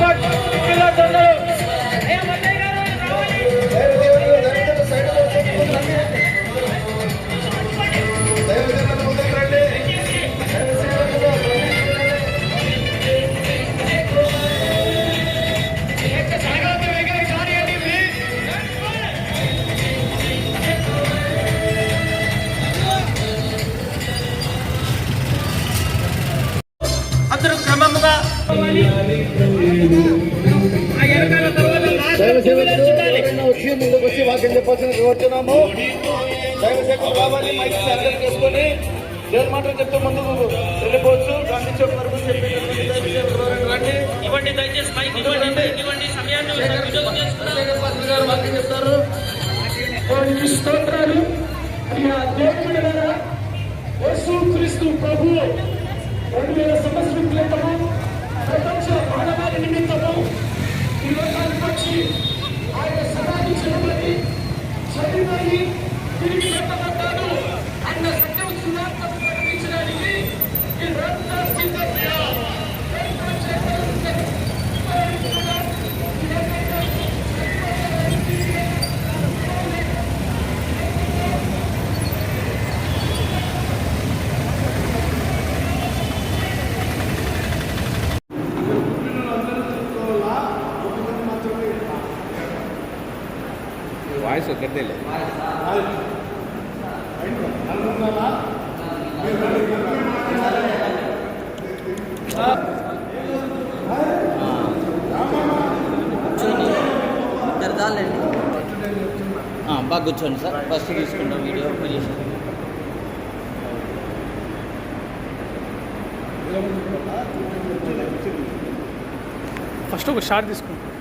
రంగో two వచ్చినాము కోరుతున్నాము mic చేసుకొని నేను మాటలు చెప్తే ముందుకు వెళ్ళిపోవచ్చు. గాంధీ చౌక్ వరకు చెప్పేటటువంటి వాయిస్ లేదు. జరదాలండి బాగా కూర్చోండి సార్. ఫస్ట్ తీసుకుంటాం వీడియో పొజిషన్ ఫస్ట్ ఒక షార్ట్ తీసుకుంటాం.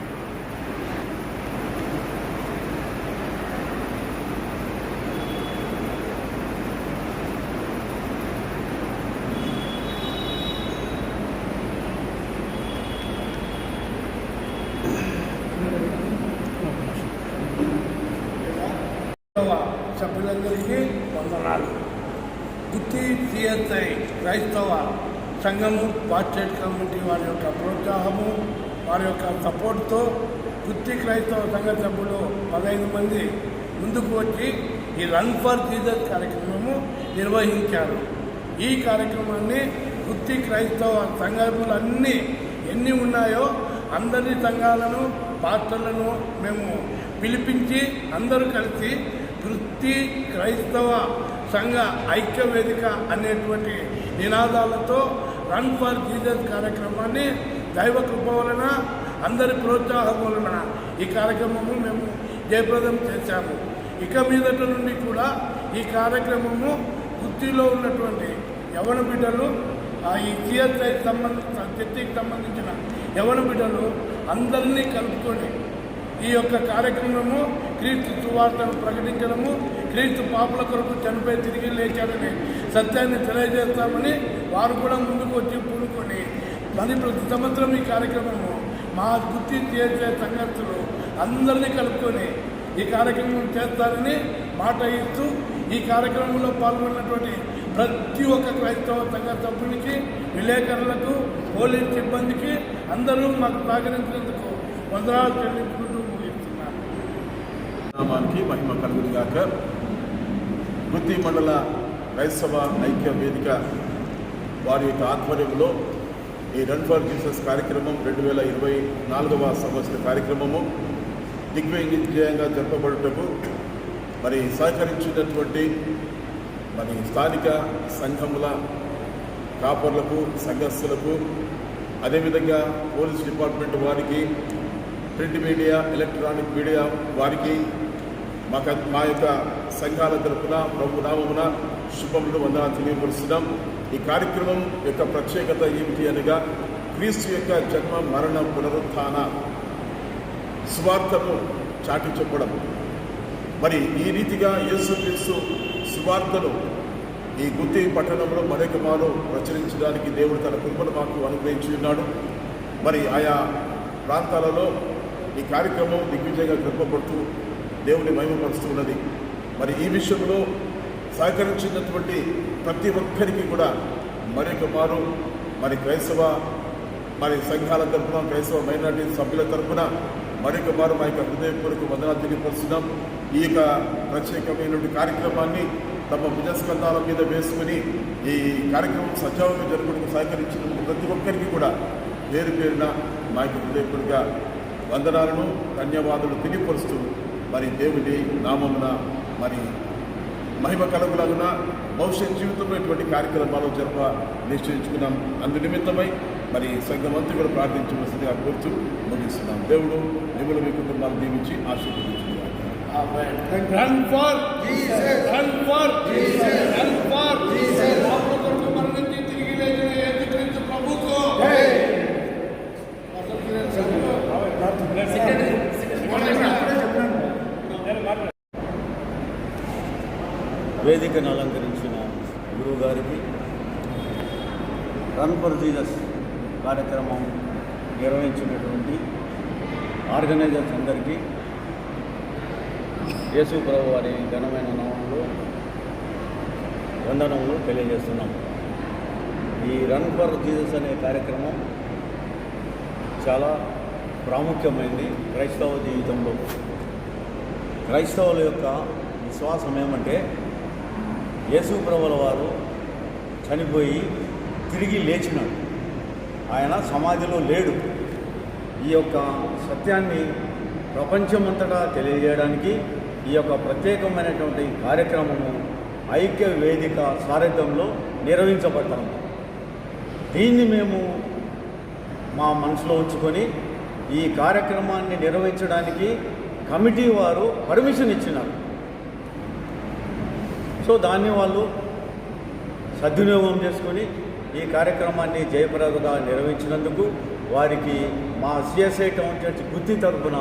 అందరికీ వందనాలు. గుత్తి సిఎస్ఐ క్రైస్తవ సంఘము పార్టీ కమిటీ వారి యొక్క ప్రోత్సాహము వారి యొక్క సపోర్ట్తో గుత్తి క్రైస్తవ సంఘ సభ్యులు పదహైదు మంది ముందుకు వచ్చి ఈ రన్ ఫర్ జీజస్ కార్యక్రమము నిర్వహించారు. ఈ కార్యక్రమాన్ని గుత్తి క్రైస్తవ సంఘములన్నీ ఎన్ని ఉన్నాయో అందరి సంఘాలను పాత్రలను మేము పిలిపించి అందరూ కలిసి వృత్తి క్రైస్తవ సంఘ ఐక్య వేదిక అనేటువంటి నినాదాలతో రన్ ఫర్ జీజస్ కార్యక్రమాన్ని దైవ కృప వలన అందరి ప్రోత్సాహం వలన ఈ కార్యక్రమము మేము జయప్రదం చేశాము. ఇక మీదట నుండి కూడా ఈ కార్యక్రమము వృత్తిలో ఉన్నటువంటి యవన బిడ్డలు ఆ ఈ సిఎస్ఐ సంబంధించిన చర్చకి సంబంధించిన యవన బిడ్డలు అందరినీ కలుపుకొని ఈ యొక్క కార్యక్రమము క్రీస్తు సువార్తను ప్రకటించడము క్రీస్తు పాపుల కొరకు చనిపోయి తిరిగి లేచాడని సత్యాన్ని తెలియజేస్తామని వారు కూడా ముందుకు వచ్చి పూనుకొని మరి ప్రతి సంవత్సరం ఈ కార్యక్రమము మా గుర్తి చేసే సంగతులు అందరినీ కలుపుకొని ఈ కార్యక్రమం చేస్తారని మాట ఇస్తూ ఈ కార్యక్రమంలో పాల్గొన్నటువంటి ప్రతి ఒక్క క్రైస్తవ సంఘ సభ్యునికి విలేకరులకు పోలీస్ సిబ్బందికి అందరూ మాకు సహకరించినందుకు వందనాలు చెల్లించుకుంటూ నామానికి మహిమ కలుగునిగాక. వృత్తి మండల క్రైస్తవ ఐక్య వేదిక వారి యొక్క ఆధ్వర్యంలో ఈ రన్ ఫర్ జీసస్ కార్యక్రమం రెండు వేల ఇరవై నాలుగవ సంవత్సర కార్యక్రమము దిగ్విజయంగా జరపబడుటకు మరి సహకరించినటువంటి మరి స్థానిక సంఘముల కాపర్లకు సంఘస్థులకు అదేవిధంగా పోలీస్ డిపార్ట్మెంట్ వారికి ప్రింట్ మీడియా ఎలక్ట్రానిక్ మీడియా వారికి మాకు మా యొక్క సంఘాల తరపున ప్రభు నామమున శుభములు వందనాలు తెలియపరుస్తున్నాం. ఈ కార్యక్రమం యొక్క ప్రత్యేకత ఏమిటి అనగా క్రీస్తు యొక్క జన్మ మరణ పునరుత్థాన సువార్తను చాటి చెప్పడం. మరి ఈ రీతిగా యేసుక్రీస్తు సువార్తను ఈ గుత్తి పట్టణంలో మరొక మారు ప్రచురించడానికి దేవుడు తన కృపను మాకు అనుగ్రహించి ఉన్నాడు. మరి ఆయా ప్రాంతాలలో ఈ కార్యక్రమం దిగ్విజయంగా కృపపడుతూ దేవుని మహిమపరుస్తున్నది. మరి ఈ విషయంలో సహకరించినటువంటి ప్రతి ఒక్కరికి కూడా మరొక మారు మరి క్రైస్తవ మరి సంఘాల తరఫున క్రైస్తవ మైనార్టీ సభ్యుల తరఫున మరొక మారు మా యొక్క హృదయపూర్వక వందనాలు తెలియపరుస్తున్నాం. ఈ యొక్క ప్రత్యేకమైనటువంటి కార్యక్రమాన్ని తమ భుజస్కంధాల మీద వేసుకుని ఈ కార్యక్రమం సజావుగా జరగడానికి సహకరించిన ప్రతి ఒక్కరికి కూడా పేరు పేరున మా యొక్క హృదయపూర్వక వందనాలను ధన్యవాదాలు తెలియపరుస్తూ మరి దేవుని నామమున మరి మహిమ కలుగులాగున భవిష్యత్ జీవితంలో ఇటువంటి కార్యక్రమాలు జరప నిశ్చయించుకున్నాం. అందు నిమిత్తమై మరి సంఘమంతా కూడా ప్రార్థించవలసిందిగా కోరుతూ ముగిస్తున్నాం. దేవుడు మిమ్మల్ని మీ కుటుంబాలు దీవించి ఆశీర్వదించుకున్నాం మరణించి తిరిగి లేచిన యేసుక్రీస్తు ప్రభుకు వేదికను అలంకరించిన గురువు గారికి రన్ ఫర్ జీజస్ కార్యక్రమం నిర్వహించినటువంటి ఆర్గనైజర్స్ అందరికీ యేసు ప్రభు వారి ఘనమైన నామంలో వందనంలో తెలియజేస్తున్నాం. ఈ రన్ ఫర్ జీజస్ అనే కార్యక్రమం చాలా ప్రాముఖ్యమైంది క్రైస్తవ జీవితంలో. క్రైస్తవుల యొక్క విశ్వాసం ఏమంటే యేసు ప్రభుల వారు చనిపోయి తిరిగి లేచినాడు ఆయన సమాధిలో లేడు. ఈ యొక్క సత్యాన్ని ప్రపంచమంతటా తెలియజేయడానికి ఈ యొక్క ప్రత్యేకమైనటువంటి కార్యక్రమము ఐక్య వేదిక సారథ్యంలో నిర్వహించబడ్డాము దీన్ని మేము మా మనసులో ఉంచుకొని ఈ కార్యక్రమాన్ని నిర్వహించడానికి కమిటీ వారు పర్మిషన్ ఇచ్చినారు. సో దాన్ని వాళ్ళు సద్వినియోగం చేసుకొని ఈ కార్యక్రమాన్ని జయప్రదగా నిర్వహించినందుకు వారికి మా సిఎస్ఐ టౌన్ చర్చ్ గుత్తి తరఫున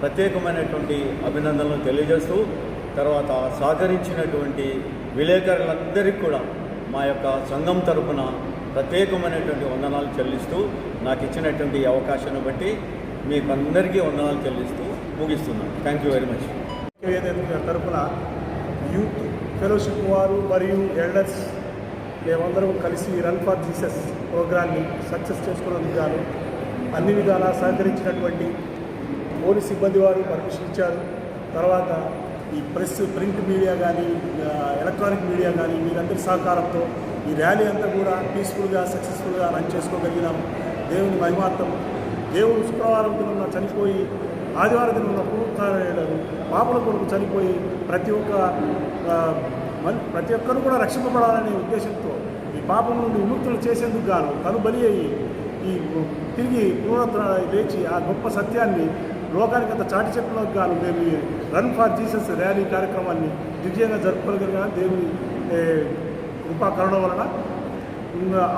ప్రత్యేకమైనటువంటి అభినందనలు తెలియజేస్తూ తర్వాత సహకరించినటువంటి విలేకరులందరికీ కూడా మా యొక్క సంఘం తరఫున ప్రత్యేకమైనటువంటి వందనాలు చెల్లిస్తూ నాకు ఇచ్చినటువంటి అవకాశాన్ని బట్టి మీకు అందరికీ వందనాలు చెల్లిస్తూ ముగిస్తున్నాను. థ్యాంక్ యూ వెరీ మచ్ తరఫున తరపున యూత్ ఫెలోషిప్ వారు మరియు ఎల్డర్స్ మేమందరం కలిసి రన్ ఫర్ జీసస్ ప్రోగ్రాన్ని సక్సెస్ చేసుకున్నందుకు గాను అన్ని విధాలా సహకరించినటువంటి పోలీస్ సిబ్బంది వారు పర్మిషన్ ఇచ్చారు. తర్వాత ఈ ప్రెస్ ప్రింట్ మీడియా కానీ ఎలక్ట్రానిక్ మీడియా కానీ మీరందరి సహకారంతో ఈ ర్యాలీ అంతా కూడా పీస్ఫుల్గా సక్సెస్ఫుల్గా రన్ చేసుకోగలిగినాము దేవుని మహిమార్థం. దేవుడు శుక్రవారం దిన చనిపోయి ఆదివారం దిన పునరుత్థానం పాపల కొరకు చనిపోయి ప్రతి ఒక్క మన్- ప్రతి ఒక్కరు కూడా రక్షింపబడాలనే ఉద్దేశంతో ఈ పాపం నుండి విముక్తులు చేసేందుకు గాను తను బలి అయ్యి ఈ తిరిగి పునరుద్ధరణ లేచి ఆ గొప్ప సత్యాన్ని లోకానికి అంత చాటి చెప్పడానికి గాను మేము రన్ ఫర్ జీసస్ ర్యాలీ కార్యక్రమాన్ని దిగ్విజయంగా జరుపుకోగలిగిన దేవుని ఏ, కృపా కరుణ వలన.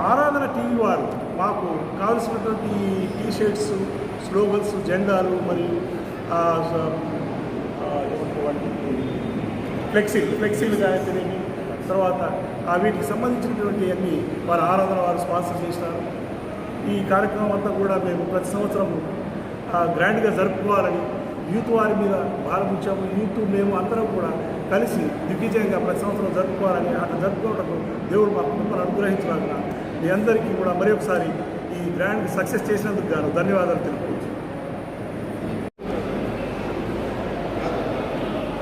ఆరాధన టీవీ వారు మాకు కావలసినటువంటి టీ షర్ట్స్ స్లోగన్స్ జెండాలు మరియు ఫ్లెక్సీలు ఫ్లెక్సీలు కానీ తర్వాత ఆ వీటికి సంబంధించినటువంటి అన్ని వారి ఆరాధన వారు స్పాన్సర్ చేసినారు. ఈ కార్యక్రమం అంతా కూడా మేము ప్రతి సంవత్సరం ఆ, గ్రాండ్గా జరుపుకోవాలని యూత్ వారి మీద భారం ఉంచాము. యూత్ మేము అందరం కూడా కలిసి దిగ్విజయంగా ప్రతి సంవత్సరం జరుపుకోవాలని అట్లా జరుపుకోవటం దేవుడు మా కుటుంబాన్ని అనుగ్రహించడానికి మీ అందరికీ కూడా మరి ఒకసారి ఈ గ్రాండ్ సక్సెస్ చేసినందుకు గాను ధన్యవాదాలు తెలుపు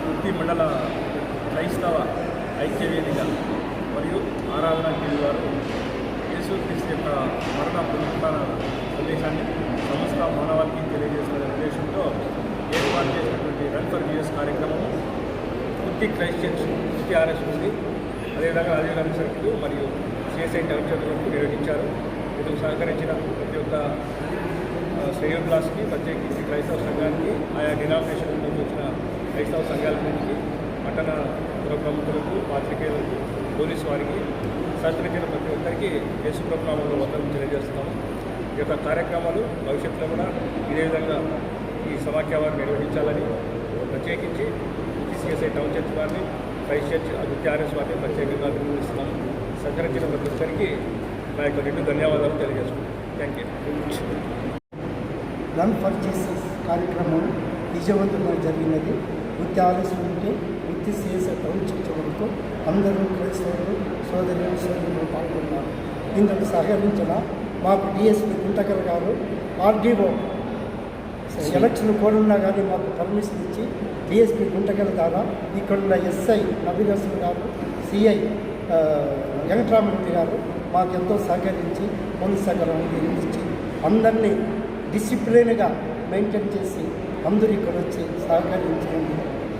వృత్తి మండల క్రైస్తవ ఐక్యవేదిక మరియు ఆరాధన గారు వారు యేసుక్రీస్తు యొక్క మరణ పునరుత్థాన సందేశాన్ని సమస్త మానవాళికి తెలియజేసిన ఉద్దేశంతో ఏర్పాటు చేసినటువంటి రన్ ఫర్ న్యూస్ కార్యక్రమము వృత్తి క్రైస్ట్ చర్చ్ వృత్తి ఆర్ఎస్ ఉంది. అదేవిధంగా అదే రన్ సర్కిల్ మరియు సిఎస్ఐ టౌన్ నిర్వహించారు. ఇందుకు సహకరించిన ప్రతి ఒక్క ఆ, క్లాస్కి ప్రత్యేకించి క్రైస్తవ సంఘానికి ఆయా డినామినేషన్ నుంచి వచ్చిన క్రైస్తవ సంఘాల నుంచి పట్టణ పుర ప్రముఖులకు పాత్రికేయులకు పోలీసు వారికి సహకరించిన ప్రతి ఒక్కరికి యేసు ప్రభునామంలో వందలు తెలియజేస్తున్నాము ఈ యొక్క కార్యక్రమాలు భవిష్యత్తులో కూడా ఇదే విధంగా ఈ సమాఖ్య నిర్వహించాలని ప్రత్యేకించి సిఎస్ఐ టౌన్ చర్చ్ వారిని క్రైస్ట్ చర్చ్ ఆర్ఎస్ వారిని ప్రత్యేకంగా అభినందిస్తున్నాము సహకరించిన ప్రతి ఒక్కరికి నా యొక్క రెండు ధన్యవాదాలు తెలియజేస్తున్నాను thank you. Run for Jesus కార్యక్రమం విజయవంతంగా జరిగినది. వృత్తి ఆలస్యం ఉంటే వృత్తి చేసే టౌన్ చర్చ వరకు అందరూ క్రైస్తవులు సోదరి సోదరులు పాల్గొన్నారు. ఇందుకు సహకరించిన మాకు డిఎస్పి గుంటకర్ గారు ఆర్డీఓ ఎలక్షన్ కోడ్ ఉన్నా కానీ మాకు పర్మిషన్ ఇచ్చి డిఎస్పి గుంటకర్ ద్వారా ఇక్కడున్న ఎస్ఐ నబీనసర్ గారు సిఐ వెంకటరామరెడ్డి గారు మాకెంతో సహకరించి పోలీస్ సహకారం అందించి అందరినీ డిసిప్లిన్గా మెయింటైన్ చేసి అందరూ ఇక్కడ వచ్చి సహకరించండి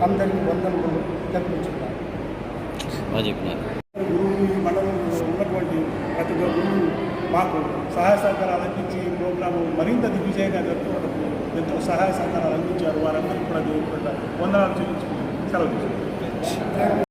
అందరికీ వందనలు తెప్పించున్నారు గురువు ఈ మండలంలో ఉన్నటువంటి ప్రతి ఒక్క గురువు మాకు సహాయ సహకారాలు అందించి ప్రోగ్రాము మరింత దిగ్విజయంగా జరుపుకోవడానికి ఎంతో సహాయ సహకారాలు అందించారు. వారందరికీ కూడా పట్ల వందనాలు చెల్లించుకుంటూ సెలవు